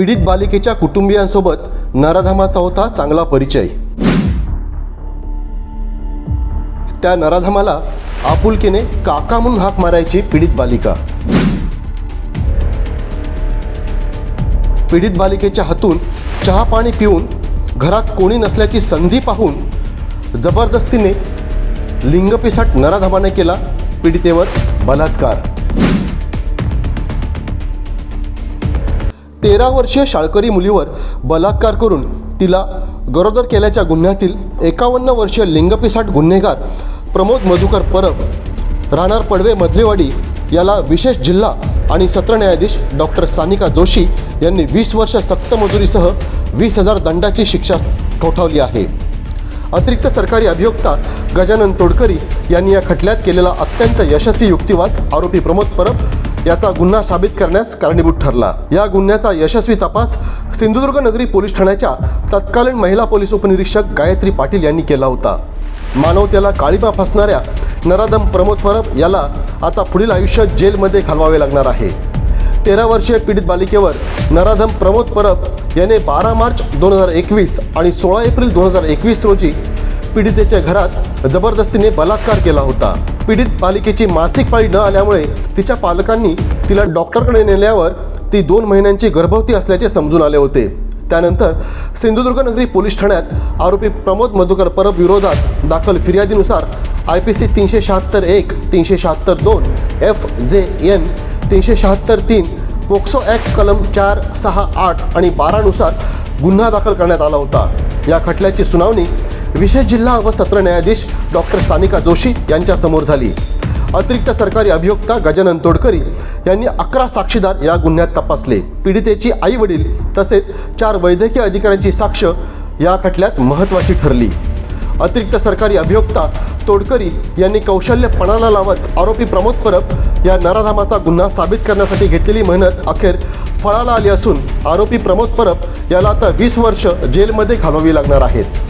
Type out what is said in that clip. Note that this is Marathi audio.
पीडित बालिकेच्या कुटुंबियांसोबत नराधामाचा होता चांगला परिचय. त्या नराधामाला आपुलकीने काका म्हणून हाक मारायची पीडित बालिका. पीडित बालिकेच्या हातून चहा पाणी पिऊन घरात कोणी नसल्याची संधी पाहून जबरदस्तीने लिंगपिसाट नराधमाने केला पीडितेवर बलात्कार. तेरा वर्षीय शाळकरी मुलीवर बलात्कार करून तिला गरोदर केल्याच्या गुन्ह्यातील एकावन्न वर्षीय लिंगपिसाट गुन्हेगार प्रमोद मधुकर परब राहणार पडवे मधलेवाडी याला विशेष जिल्हा आणि सत्र न्यायाधीश डॉक्टर सानिका जोशी यांनी वीस वर्ष सक्त मजुरीसह वीस हजार दंडाची शिक्षा ठोठावली आहे. अतिरिक्त सरकारी अभियोक्ता गजानन तोडकरी यांनी या खटल्यात केलेला अत्यंत यशस्वी युक्तिवाद आरोपी प्रमोद परब याचा गुन्हा साबित करण्यास कारणीभूत ठरला. या गुन्ह्याचा यशस्वी तपास सिंधुदुर्ग नगरी पोलीस ठाण्याच्या तत्कालीन महिला पोलीस उपनिरीक्षक गायत्री पाटील यांनी केला होता. मानवतेला काळीमा फसणाऱ्या नराधम प्रमोद परब याला आता पुढील आयुष्य जेलमध्ये घालवावे लागणार आहे. तेरा वर्षीय पीडित बालिकेवर नराधम प्रमोद परब याने बारा मार्च दोन हजार एकवीस आणि सोळा एप्रिल दोन हजार एकवीस रोजी पीडितेच्या घरात जबरदस्तीने बलात्कार केला होता. पीडित बालिकेची मासिक पाळी न आल्यामुळे तिच्या पालकांनी तिला डॉक्टरकडे नेल्यावर ती दोन महिन्यांची गर्भवती असल्याचे समजून आले होते. त्यानंतर सिंधुदुर्ग नगरी पोलीस ठाण्यात आरोपी प्रमोद मधुकर परब विरोधात दाखल फिर्यादीनुसार आय पी सी तीनशे शहात्तर एक तीनशे शहात्तर दोन एफ जे एन तीनशे शहात्तर तीन पोक्सो ॲक्ट कलम चार सहा आठ आणि बारानुसार गुन्हा दाखल करण्यात आला होता. या खटल्याची सुनावणी विशेष जिल्हा व सत्र न्यायाधीश डॉक्टर सानिका जोशी यांच्यासमोर झाली. अतिरिक्त सरकारी अभियोक्ता गजानन तोडकरी यांनी अकरा साक्षीदार या गुन्ह्यात तपासले. पीडितेची आई वडील तसेच चार वैद्यकीय अधिकाऱ्यांची साक्ष या खटल्यात महत्त्वाची ठरली. अतिरिक्त सरकारी अभियोक्ता तोडकरी यांनी कौशल्य पणाला लावत आरोपी प्रमोद परब या नराधामाचा गुन्हा साबित करण्यासाठी घेतलेली मेहनत अखेर फळाला आली असून आरोपी प्रमोद परब याला आता वीस वर्ष जेलमध्ये घालवावी लागणार आहेत.